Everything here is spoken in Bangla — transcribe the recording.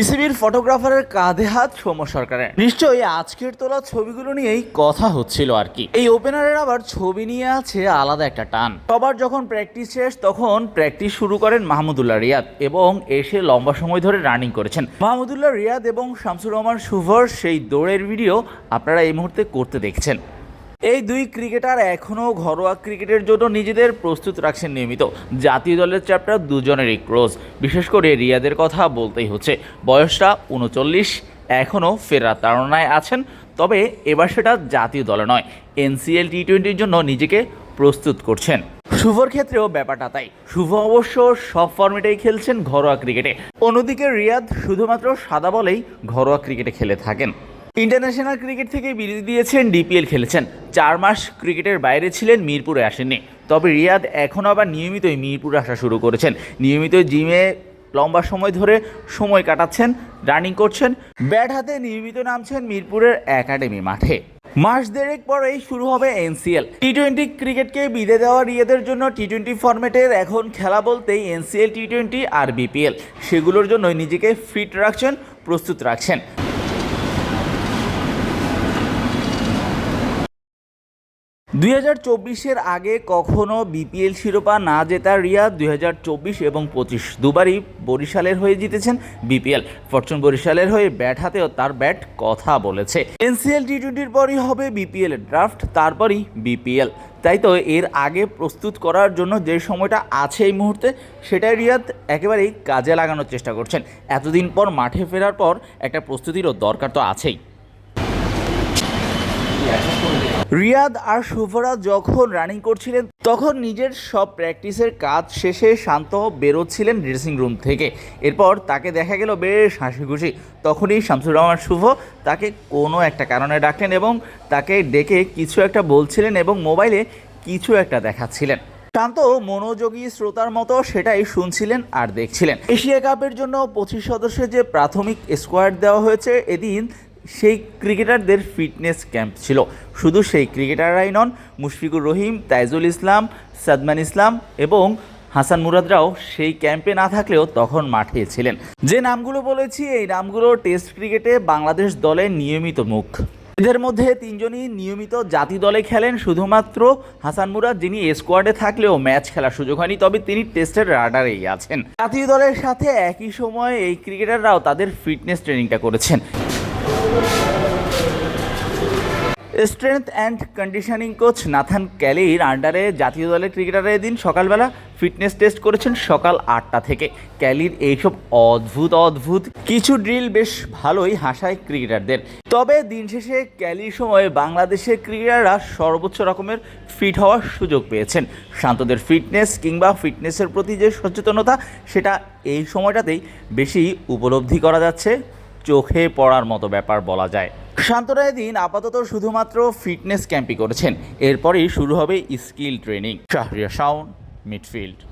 বিসিবির ফটোগ্রাফারের কাঁধে হাত সৌম্য সরকারের। নিশ্চয়ই আজকের তোলা ছবিগুলো নিয়েই কথা হচ্ছিল আর কি। এই ওপেনারের আবার ছবি নিয়ে আছে আলাদা একটা টান। সবার যখন প্র্যাকটিস শেষ তখন প্র্যাকটিস শুরু করেন মাহমুদুল্লাহ রিয়াদ এবং এসে লম্বা সময় ধরে রানিং করেছেন। মাহমুদুল্লাহ রিয়াদ এবং শামসুর রহমান শুভর সেই দৌড়ের ভিডিও আপনারা এই মুহূর্তে করতে দেখছেন। এই দুই ক্রিকেটার এখনও ঘরোয়া ক্রিকেটের জন্য নিজেদের প্রস্তুত রাখছেন নিয়মিত। জাতীয় দলের চ্যাপ্টার দুজনেরই ক্রোজ বিশেষ করে রিয়াদের কথা বলতেই হচ্ছে। বয়সটা উনচল্লিশ, এখনও ফেরার তাড়নায় আছেন, তবে এবার সেটা জাতীয় দলে নয়, এনসিএল টি টোয়েন্টির জন্য নিজেকে প্রস্তুত করছেন। শুভর ক্ষেত্রেও ব্যাপারটা তাই। শুভ অবশ্য সব ফর্মেটেই খেলছেন ঘরোয়া ক্রিকেটে। অন্যদিকে রিয়াদ শুধুমাত্র সাদা বলেই ঘরোয়া ক্রিকেটে খেলে থাকেন। ইন্টারন্যাশনাল ক্রিকেট থেকে বিরতি দিয়েছেন ডিপিএল খেলেছেন। চার মাস ক্রিকেটের বাইরে ছিলেন, মিরপুরে আসেননি। তবে রিয়াদ এখন আবার নিয়মিতই মিরপুরে আসা শুরু করেছেন। নিয়মিত জিমে লম্বা সময় ধরে সময় কাটাচ্ছেন, রানিং করছেন, ব্যাট হাতে নিয়মিত নামছেন মিরপুরের একাডেমি মাঠে। মাস দেড়েক পরেই শুরু হবে এনসিএল টি টোয়েন্টি ক্রিকেটকে বিদে দেওয়া রিয়েদের জন্য টি টোয়েন্টি ফরম্যাটের এখন খেলা বলতেই এনসিএল টি টোয়েন্টি আর বিপিএল সেগুলোর জন্য নিজেকে ফিট রাখছেন, প্রস্তুত রাখছেন। দুই হাজার চব্বিশের আগে কখনো বিপিএল শিরোপা না জেতা রিয়াদ, দুই হাজার চব্বিশ এবং পঁচিশ দুবারই বরিশালের হয়ে জিতেছেন বিপিএল। ফরচুন বরিশালের হয়ে ব্যাট হাতেও তার ব্যাট কথা বলেছে। এনসিএল টি টোয়েন্টির পরই হবে বিপিএল ড্রাফট, তারপরই বিপিএল। তাই তো এর আগে প্রস্তুত করার জন্য যে সময়টা আছে এই মুহূর্তে, সেটাই রিয়াদ একেবারেই কাজে লাগানোর চেষ্টা করছেন। এতদিন পর মাঠে ফেরার পর একটা প্রস্তুতিরও দরকার তো আছেই। রিয়াদ আর শুভরা যখন রানিং করছিলেন, তখন নিজের সব প্র্যাকটিসের কাজ শেষে শান্ত বেরোচ্ছিলেন ড্রেসিং রুম থেকে। এরপর তাকে দেখা গেল বেশ হাসি খুশি তখনই শামসুর রহমান শুভ তাকে কোনো একটা কারণে ডাকলেন এবং তাকে ডেকে কিছু একটা বলছিলেন এবং মোবাইলে কিছু একটা দেখাচ্ছিলেন। শান্ত মনোযোগী শ্রোতার মতো সেটাই শুনছিলেন আর দেখছিলেন। এশিয়া কাপের জন্য পঁচিশ সদস্যের যে প্রাথমিক স্কোয়াড দেওয়া হয়েছে, এদিন সেই ক্রিকেটারদের ফিটনেস ক্যাম্প ছিল। শুধু সেই ক্রিকেটাররাই নন, মুশফিকুর রহিম, তাইজুল ইসলাম, সাদমান ইসলাম এবং হাসান মুরাদরাও সেই ক্যাম্পে না থাকলেও তখন মাঠে ছিলেন। যে নামগুলো বলেছি, এই নামগুলো টেস্ট ক্রিকেটে বাংলাদেশ দলের নিয়মিত মুখ। এদের মধ্যে তিনজনই নিয়মিত জাতি দলে খেলেন, শুধুমাত্র হাসান মুরাদ, যিনি স্কোয়াডে থাকলেও ম্যাচ খেলার সুযোগ হয়নি, তবে তিনি টেস্টের রাডারেই আছেন। জাতীয় দলের সাথে একই সময়ে এই ক্রিকেটাররাও তাদের ফিটনেস ট্রেনিংটা করেছেন। Strength and conditioning coach Nathan ক্যালির আন্ডারে জাতীয় দলের ক্রিকেটাররা এদিন সকালবেলা ফিটনেস টেস্ট করেছেন সকাল আটটা থেকে। ক্যালির এইসব অদ্ভুত অদ্ভুত। কিছু ড্রিল বেশ ভালোই হাসায় ক্রিকেটারদের। তবে দিন শেষে ক্যালির সময় বাংলাদেশের ক্রিকেটাররা সর্বোচ্চ রকমের ফিট হওয়ার সুযোগ পেয়েছেন। শান্তদের ফিটনেস কিংবা ফিটনেসের প্রতি যে সচেতনতা, সেটা এই সময়টাতেই বেশি উপলব্ধি করা যাচ্ছে। চোখে পড়ার মতো ব্যাপার বলা যায়। শান্তরা দিন আপাতত শুধুমাত্র ফিটনেস ক্যাম্পই করেছেন। এরপরেই শুরু হবে স্কিল ট্রেনিং। শাহরিয়া সাউন্ড মিডফিল্ড।